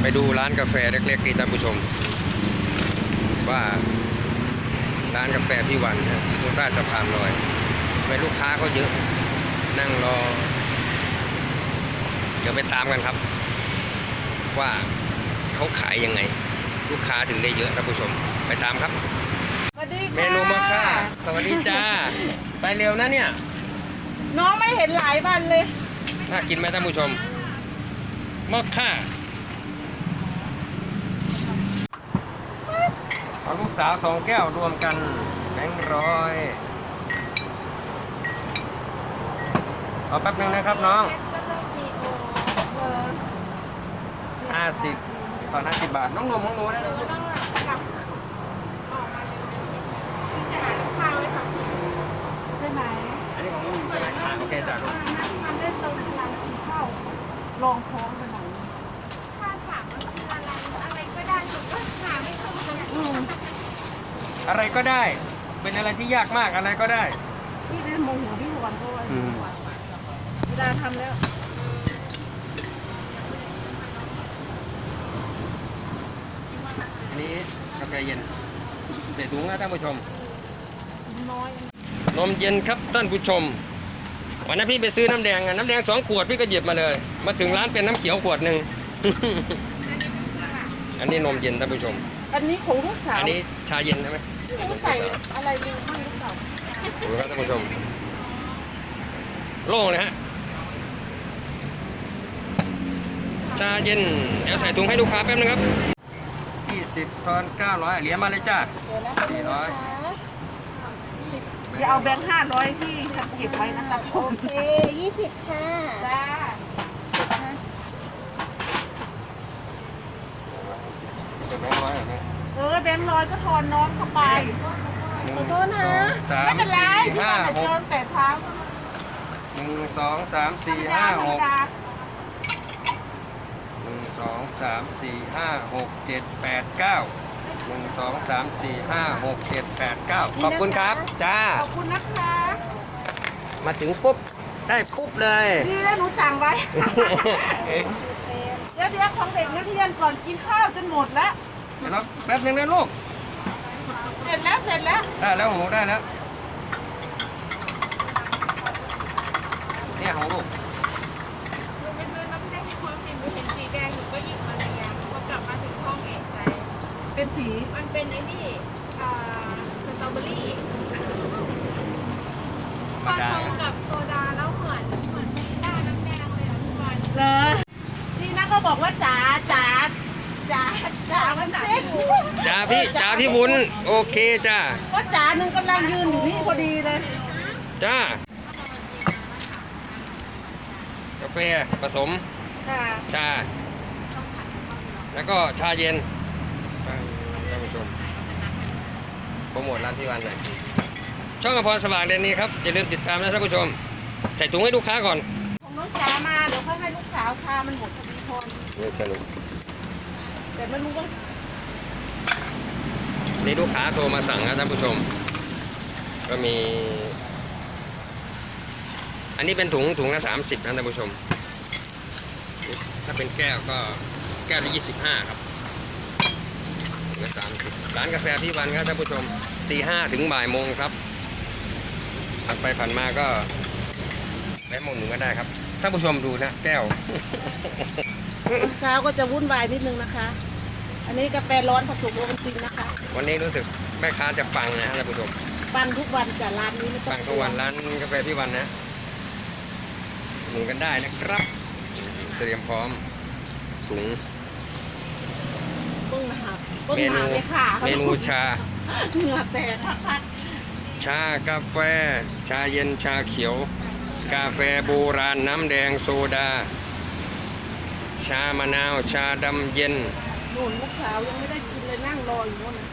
ไปดูร้านกาแฟเล็กๆนี่ท่านผู้ชม ว่าร้านกาแฟพี่วันนะอยู่ตรงใต้สะพานลอยทำไมลูกค้าเขาเยอะ นั่งรอ เดี๋ยวไปตามกันครับ ว่าเขาขายยังไง ลูกค้าถึงได้เยอะท่านผู้ชม ไปตามครับสวัสดีค่ะเมนูมอคค่าสวัสดีจ้า ไปเร็วนะเนี่ย น้องไม่เห็นหลายวันเลย น่ากินไหมท่านผู้ชมมอคค่า เอาลูกสาวสองแก้วรวมกันแบงค์ร้อยเอาแป๊บนึงนะครับน้องห้าสิบตอนห้าสิบบาท น้องนมของหนูได้เลยใช่ไหมอันนี้ของหนูใช่ไหมอ่าโอเคจ้าลูกมันได้เติมพลังกินข้าวลองท้องไปหน่อย ถ้าถามว่าคืออะไรอะไรก็ได้หนูก็หาไม่ถูกเลย อืม อะไรก็ได้ เป็นอะไรที่ยากมากอะไรก็ได้ พี่ได้โมโหพี่หวนเพราะว่าอืม เวลาทำแล้วอันนี้กาแฟเย็นใส่ถุงนะท่านผู้ชม น้อย นมเย็นครับท่านผู้ชม วันนั้นพี่ไปซื้อน้ำแดงอะน้ำแดงสองขวดพี่ก็หยิบมาเลย มาถึงร้านเป็นน้ำเขียวขวดหนึ่ง อันนี้นมเย็นท่านผู้ชม อันนี้ของลูกสาวอันนี้ชาเย็นใช่ไหม หนูใส่อะไรเร็วมากลูกสาวดูครับท่านผู้ชม โล่งเลยฮะชาเย็น เดี๋ยวใส่ถุงให้ลูกค้าแป๊บนึงครับ20ทอน900เหรียญมาเลยจ้า เดี๋ยวนะสี่ร้อยอย่าเอาแบงค์ห้าร้อยที่เก็บไว้นะคะผโอมเคยี่สิบค่ะจ้าเป็นแบงค์ร้อยเหรอแม่เออแบงค์ร้อยก็ทอนน้องเข้าไปขอโทษนะสามไม่เป็นไรสี่พี่ห้ามาแต่หเจกอแต่เช้าหนึ่งสองสามสี่ธรรมดาห้าธรหรมกดาหนึ่งสองสามสี่ห้าหกเจ็ดแปดเก้าหนึ่งสองสามสี่ห้าหกเจ็ดแปดเก้าขอบคุณครับ จ้า ขอบคุณนะคะมาถึงปุ๊บ ได้ปุ๊บเลย ดีแล้วหนูสั่งไว้ เดี๋ยวเดี๋ยวของเด็กนักเรียนก่อนกินข้าวจนหมดแล้ว เดี๋ยวเราแป๊บนึงนะลูก เสร็จแล้ว เสร็จแล้ว ได้แล้วของหนูได้แล้วเนี่ยของลูกหนูไปซื้อน้ำแดงพอเห็นหนูเห็นสีแดงหนูก็หยิบมาเลยไงพอกลับมาถึงห้องเอกใจ เป็นสี มันเป็นไอ้นี่อ่าสตรอเบอรี่มาผดาสมกับโซดาแล้วเหมือนเหมือนมีหน้าน้ำแดงเลยอะทุกวัน เหรอนี่นะก็บอกว่าจ๋าจ๋าจ๋าจ๋ามันเซ็ต จ้า พี่จ้าพี่วุ้นโอเคจ้าว่าจ๋าหนึ่งกำลังยืนอยู่นี่พอดีเลย จ้ากาแฟผสมค่ะชาแล้วก็ชาเย็นอ่าท่านผู้ชมโปรโมทร้านพี่วันหน่อยช่องอภรสว่างเดนนี้ครับอย่าลืมติดตามนะท่านผู้ชม ใส่ถุงให้ลูกค้าก่อนของน้องจ๋ามาเดี๋ยวค่อยให้ลูกสาวชามันหมดพอดีพอนี่สนุกแต่ไม่รู้ว่า นี่ลูกค้าโทรมาสั่งนะท่านผู้ชม ก็มี อันนี้เป็นถุงถุงละสามสิบนะท่านผู้ชม ถ้าเป็นแก้วก็แก้วละยี่สิบห้าครับถุงละสามสิบร้านกาแฟพี่วันครับท่านผู้ชมตีห้าถึงบ่ายโมงครับผ่านไปผ่านมาก็แวะมองหนึ่งก็ได้ครับท่านผู้ชมดูนะแก้วตอนเช้าก็จะวุ่นวายนิดนึงนะคะ อันนี้กาแฟร้อนผสมโอวัลตินนะคะ วันนี้รู้สึกแม่ค้าจะปังนะท่านผู้ชมปังทุกวันจ้ะร้านนี้ไม่ต้องปังทุกวันร้านกาแฟพี่วันนะหนุนกันได้นะครับ เตรียมพร้อมถุงปึ้งนะครับปึ้งเมหานูเลยค่ะเมนูชาเหงื่อแตกพักชากาแฟ ชาเย็นชาเขียว กาแฟโบราณน้ำแดงโซดา ชามะนาว ชาดำเย็นๆ นู่นลูกสาวยังไม่ได้กินเลยนั่งรออยู่นู่นน่ะ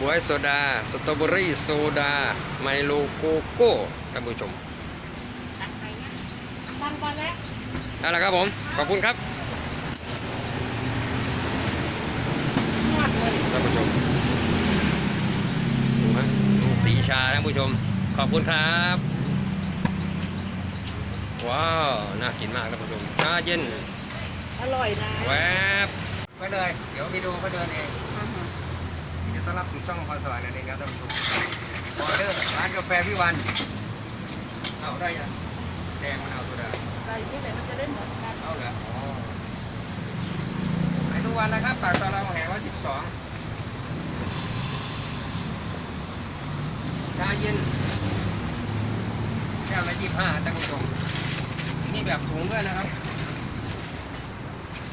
บวยโซดา สตรอเบอรี่โซดา ไมโลโกโก้ท่านผู้ชมตั้งไปแล้วนั่นแหละครับผม ขอบคุณครับนวดเลยท่านผู้ชมดูฮะดูสีชาท่านผู้ชม ขอบคุณครับ ว้าว น่ากินมากท่านผู้ชมชาเย็นอร่อยนะ แวบ ว้เลย เดี๋ยววิดีโอเขาเดินเองอ่าฮะยินดีต้อนรับสู่ช่องพรสวรรค์นั่นเองครับท่านผู้ชมออเดอร์ร้านกาแฟพี่วันเอาได้ยังแดงมะนาวโซดาใส่ที่ไหนมันจะได้เหมือนกันเอาเหรออ๋อขายทุกวันนะครับปากซอยรามคำแหงร้อยสิบสองชาเย็นแก้วละยี่ห้าท่านผู้ชมนี่แบบถุงด้วยนะครับ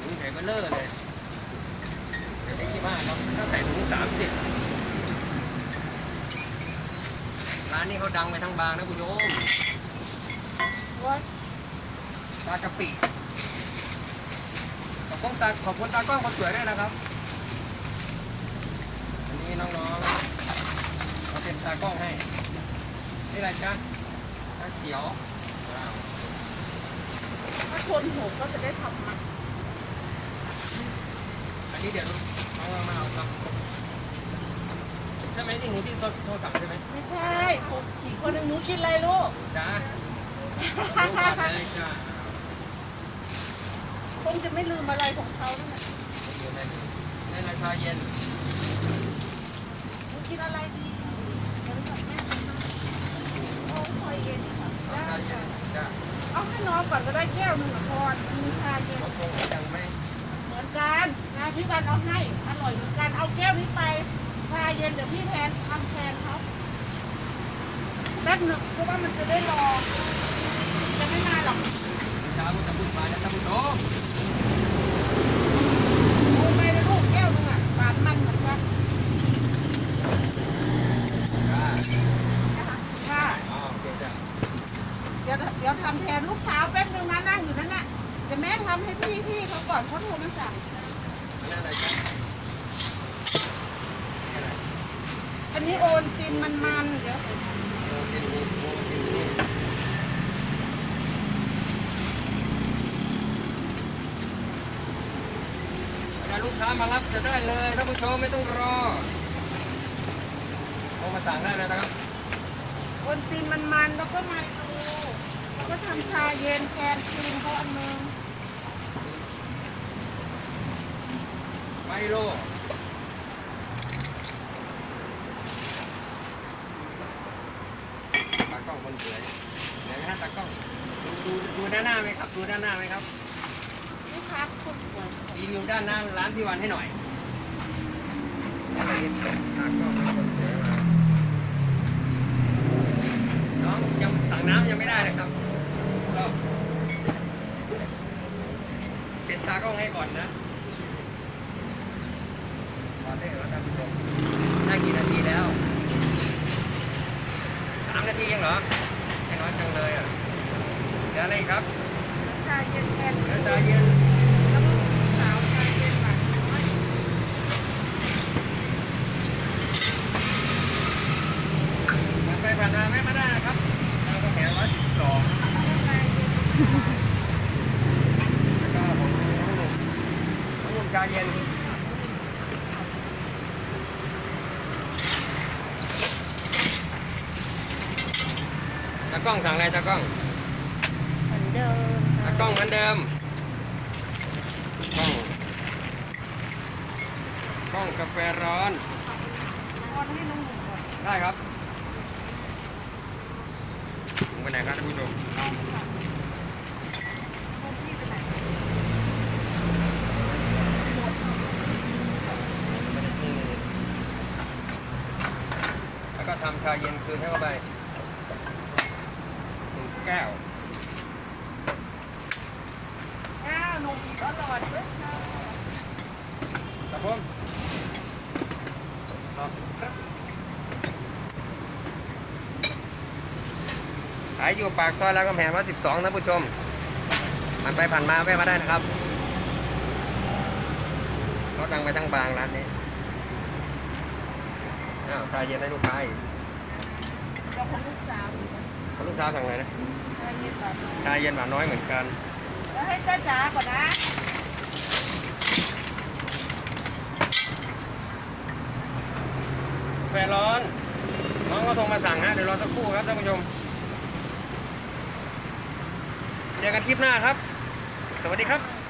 ถุงใหญ่ก็เลอะเลย เดี๋ยวได้ยี่ห้าครับถ้าใส่ถุงสามสิบร้านนี้เขาดังไปทั้งบางนะคุณโยมว่าปลากะปิขอบคุณตาขอบคุณตากล้องคนสวยด้วยนะครับอันนี้น้องๆเราเป็นตากล้องให้นี่อะไรจ๊ะชาเขียวว้าวถ้าคนหกก็จะได้ทำมันอั นนี้เดี๋ยวน้องๆมาเอาครับใช่ไหมที่หนูที่โทรโทรศัพท์ใช่ไหมไม่ใช่ผมอีกคนหนึ่งหนูกินอะไรลูกจ้าลูกค้าเลยจ้าคงจะไม่ลืมอะไรของเขานั่นแหละเดี๋ยวได้นี่อะไรชาเย็นหนูกินอะไรดีเดี๋ยวก่อนแม่ทำให้โอ้คอยเย็นค่ะเอาชาเย็นจ้าเอาให้น้องก่อนก็ได้แก้วหนึ่งอะพรมันมีชาเย็นเขาคงยังไม่เหมือน กันนะพี่วันเอาให้อร่อยเหมือนกันเอาแก้วนี้ไปชาเย็นเดี๋ยวพี่แทนทำแทนเขาแป๊บหนึ่งเพราะว่ามันจะได้รอจะไม่นานหรอกเช้าก็จะบุญมาแล้วท่านผู้ชมเอาไปนะลูกแก้วหนึงอะหวานมันเหมือนกันจ้าค่ะอ๋อโอเคจ้าเดี๋ยวเดี๋ยวทำแทนลูกสาวแป๊บนึงนะนั่งอยู่นั่นน่ะเดี๋ยวแม่ทำให้พี่พี่เขาก่อนเขาโทรมาสั่งอันนั้นอะไรจ๊ะนี่อะไรอันนี้โอนตินมันมันๆเดี๋ยวโมจินนี่โมจินนี่ถ้าลูกค้ามารับจะได้เลยท่านผู้ชมไม่ต้องรอโทรมาสั่งได้เลยนะครับ โอนตินมันมันๆแล้วก็ไมโลแล้วก็ทำชาเย็นแกนครีมเขาอันนึง ไมโลตากล้องคนสวยไหนนะฮะตากล้องดูดูดูด้านหน้าไหมครับ ดูด้านหน้าไหมครับลูกค้าคนสวยรีวิวด้านหน้าร้านพี่วันให้หน่อยตากล้องเป็นคนสวยมาน้องยังสั่งน้ำยังไม่ได้นะครับก็เป็นตากล้องให้ก่อนนะขอได้แล้วท่านผู้ชมได้กี่นาทีแล้วสามนาทียังเหรอไม่น้อยจังเลยอะ เดี๋ยวอะไรอีกครับชาเย็นแกนเดี๋ยวใจเย็นแล้วก็ลูกสาวชาเย็นหวานน้อยผ่านไปผ่านมาไม่มาได้นะครับทางกระแสร้อยสิบสองแล้วก็ชาเย็นแล้วก็ผมน้องหนุ่มน้องหนุ่มชาเย็นตากล้องสั่งอะไรตากล้อง เดิมตากล้องเหมือนเดิม กล้อง กล้องกาแฟร้อนตอนให้น้องหนุ่มก่อนได้ครับถึงไปไหนครับท่านผู้ชมต้องค่ะคนที่ไปไหนแล้วก็ทำชาเย็นคืนให้เข้าไปหนึ่งแก้ว อ้าว นมอีกอร่อยด้วยค่ะครับผมครับขายอยู่ปากซอยรามคำแหงร้อยสิบสองท่านผู้ชมมันไปผ่านมาแวะมาได้นะครับเขาดังไปทั้งบางร้านนี้อ้าวชาเย็นให้ลูกค้าอีกเราของลูกสาวอีกนะเขาลูกสาวสั่งอะไรนะชาเย็นแบบชาเย็นหวานน้อยเหมือนกันแล้ว ให้จ้าจ๋าก่อนนะแฟร้อนน้องก็โทรมาสั่งฮะเดี๋ยวรอสักครู่ครับท่านผู้ชมเจอกันคลิปหน้าครับ สวัสดีครับ